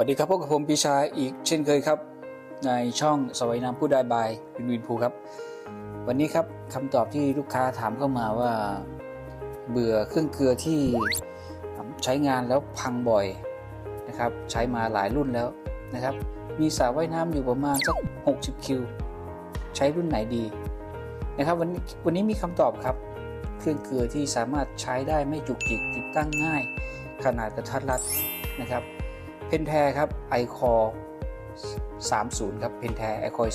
วัสดีครับพบกับผมปีชาอีกเช่นเคยครับ ในช่องสวัยน้ำผู้ได้บายวินวินภูครับ วันนี้ครับคำตอบที่ลูกค้าถามเข้ามาว่า เบื่อเครื่องเกลือที่ใช้งานแล้วพังบ่อยนะครับ ใช้มาหลายรุ่นแล้วนะครับ มีสระว่ายน้ำอยู่ประมาณสัก 60 คิว ใช้รุ่นไหนดีนะครับวันนี้วันนี้มีคำตอบครับ เครื่องเกลือที่สามารถใช้ได้ไม่จุกจิกติดตั้งง่าย ขนาดกระทัดรัดนะครับ เพนแทครับไอคอ30 ครับเพนแทไอคอย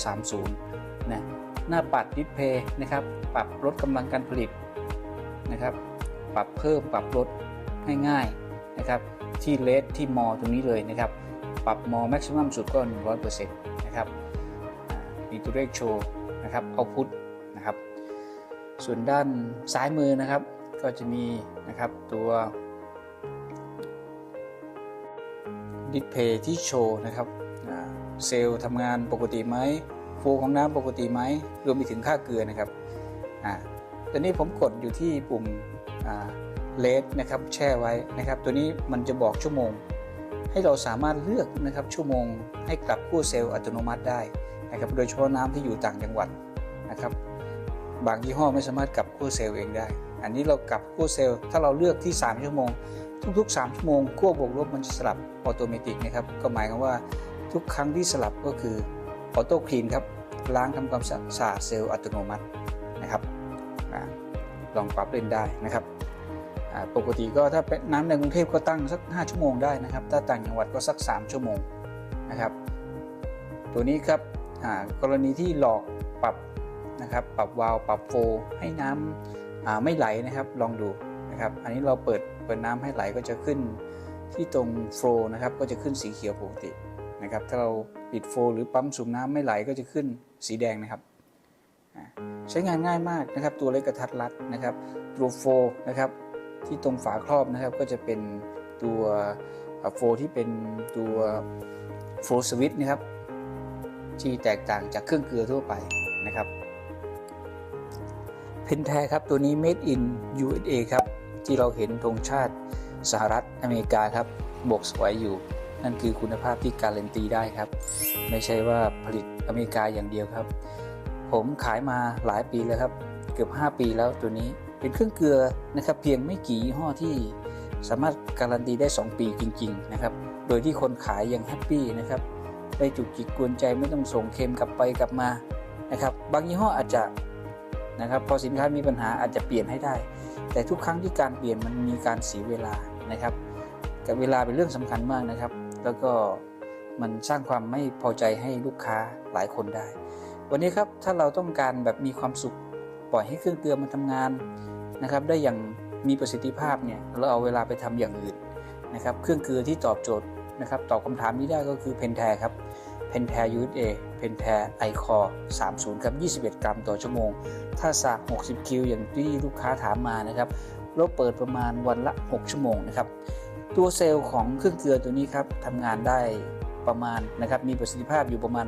30นะหน้าปัดดิสเพย์นะครับ ปรับลดกำลังการผลิตนะครับ ปรับเพิ่มปรับลดง่ายๆนะครับ ที่เลสที่มอตรงนี้เลยนะครับ ปรับมอแม็กซิมัมสุดก็ 100%นะครับมีตัวเลขโชว์นะครับเอาพุทนะครับ ส่วนด้านซ้ายมือนะครับก็จะมีนะครับตัว ดิสเพย์ที่โชว์นะครับเซลล์ทำงานปกติไหมโฟลของน้ำปกติไหมรวมไปถึงค่าเกลือนะครับอ่าตอนนี้ผมกดอยู่ที่ปุ่มเลสนะครับแช่ไว้นะครับ ตัวนี้มันจะบอกชั่วโมง ให้เราสามารถเลือกนะครับชั่วโมงให้กลับกู้เซลล์อัตโนมัติได้นะครับโดยเฉพาะน้ำที่อยู่ต่างจังหวัดนะครับ บางยี่ห้อไม่สามารถกลับกู้เซลล์เองได้อันนี้เรากลับกู้เซลล์ถ้าเราเลือกที่ 3 ชั่วโมง ทุกๆ 3 ชั่วโมงขั้วบวกลบมันจะสลับออโตเมติกนะครับก็หมายความว่าทุกครั้งที่สลับก็คือออโต้คลีนครับล้างทำความสะอาดเซลล์อัตโนมัตินะครับอลองปรับเล่นได้นะครับปกติก็ถ้าเป็นน้ำในกรุงเทพก็ตั้งสัก 5 ชั่วโมงได้นะครับ ถ้าต่างจังหวัดก็สัก 3 ชั่วโมงนะครับ ตัวนี้ครับกรณีที่หลอกปรับนะครับปรับวาล์วปรับโฟลให้น้ำอ่า ไม่ไหลนะครับลองดูนะครับ อันนี้เราเปิดเปิดน้ำให้ไหลก็จะขึ้นที่ตรงโฟลนะครับก็จะขึ้นสีเขียวปกตินะครับ ถ้าเราปิดโฟลหรือปั๊มสูบน้ำไม่ไหลก็จะขึ้นสีแดงนะครับ ใช้งานง่ายมากนะครับ ตัวเล็กกระทัดรัดนะครับตัวโฟลนะครับที่ตรงฝาครอบนะครับก็จะเป็นตัวโฟลที่เป็นตัวโฟลสวิตช์นะครับที่แตกต่างจากเครื่องเกลือทั่วไปนะครับ เพนแทครับตัวนี้ made in USA ครับที่เราเห็นธงชาติสหรัฐอเมริกาครับบกสวยอยู่ นั่นคือคุณภาพที่การันตีได้ครับ ไม่ใช่ว่าผลิตอเมริกาอย่างเดียวครับ ผมขายมาหลายปีแล้วครับ เกือบ 5 ปีแล้วตัวนี้เป็นเครื่องเกลือนะครับ เพียงไม่กี่ยี่ห้อที่สามารถการันตีได้ 2 ปีจริง ๆ นะครับ โดยที่คนขายยังแฮปปี้นะครับไม่จุกจิกกวนใจไม่ต้องส่งเค็มกลับไปกลับมานะครับ บางยี่ห้ออาจจะ นะครับพอสินค้ามีปัญหาอาจจะเปลี่ยนให้ได้ แต่ทุกครั้งที่การเปลี่ยนมันมีการเสียเวลานะครับกับเวลาเป็นเรื่องสำคัญมากนะครับ แล้วก็มันสร้างความไม่พอใจให้ลูกค้าหลายคนได้ วันนี้ครับถ้าเราต้องการแบบมีความสุขปล่อยให้เครื่องเตือนมันทำงานนะครับ ได้อย่างมีประสิทธิภาพเนี่ยเราเอาเวลาไปทำอย่างอื่นนะครับ เครื่องเกลือที่ตอบโจทย์นะครับตอบคำถามนี้ได้ก็คือเพนแทครับ เพนแท USA เพนแทไอคอ30 ครับ 21 กรัมต่อชั่วโมง ถ้าสระ60 คิว อย่างที่ลูกค้าถามมานะครับ เราเปิดประมาณวันละ 6 ชั่วโมงนะครับ ตัวเซลล์ของเครื่องเกลือตัวนี้ครับทำงานได้ประมาณนะครับ มีประสิทธิภาพอยู่ประมาณ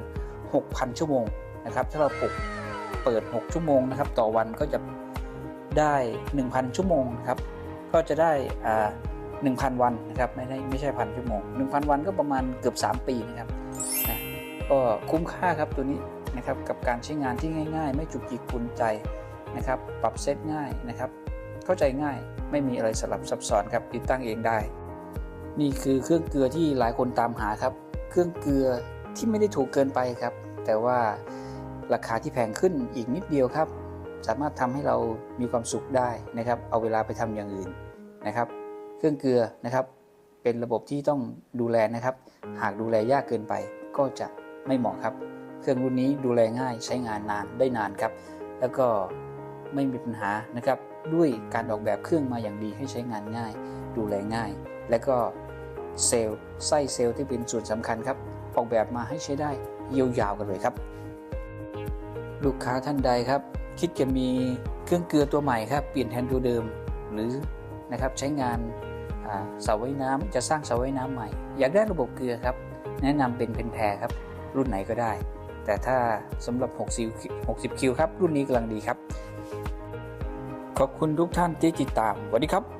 6,000 ชั่วโมงนะครับ ถ้าเราปลุกเปิด 6 ชั่วโมงนะครับ ต่อวันก็จะได้ 1,000 ชั่วโมงนะครับ ก็จะได้อ่า1,000 วันนะครับ ไม่ได้ไม่ใช่พันชั่วโมง 1,000 วันก็ประมาณเกือบ 3 ปีนะครับ ก็คุ้มค่าครับตัวนี้นะครับกับการใช้งานที่ง่าย ๆ ไม่จุกจิกกุนใจนะครับปรับเซตง่ายนะครับ เข้าใจง่ายไม่มีอะไรสลับซับซ้อนครับติดตั้งเองได้ นี่คือเครื่องเกลือที่หลายคนตามหาครับ เครื่องเกลือที่ไม่ได้ถูกเกินไปครับ แต่ว่าราคาที่แพงขึ้นอีกนิดเดียวครับ สามารถทำให้เรามีความสุขได้นะครับ เอาเวลาไปทำอย่างอื่นนะครับ เครื่องเกลือนะครับ เป็นระบบที่ต้องดูแลนะครับ หากดูแลยากเกินไปก็จะ ไม่เหมาะครับ เครื่องรุ่นนี้ดูแลง่ายใช้งานนานได้นานครับ แล้วก็ไม่มีปัญหานะครับ ด้วยการออกแบบเครื่องมาอย่างดีให้ใช้งานง่าย ดูแลง่าย และก็เซลล์ไส้เซลล์ที่เป็นส่วนสำคัญครับออกแบบมาให้ใช้ได้ยาวๆกันเลยครับ ลูกค้าท่านใดครับ คิดจะมีเครื่องเกลือตัวใหม่ครับเปลี่ยนแทนตัวเดิมหรือนะครับใช้งานเสาไว่ายน้ำจะสร้างเสาไว่ายน้ำใหม่ อยากได้ระบบเกลือครับ แนะนำเป็นเพนแทครับ รุ่นไหนก็ได้ แต่ถ้าสำหรับ 60 60คิวครับ รุ่นนี้กำลังดีครับ ขอบคุณทุกท่านที่ติดตามสวัสดีครับ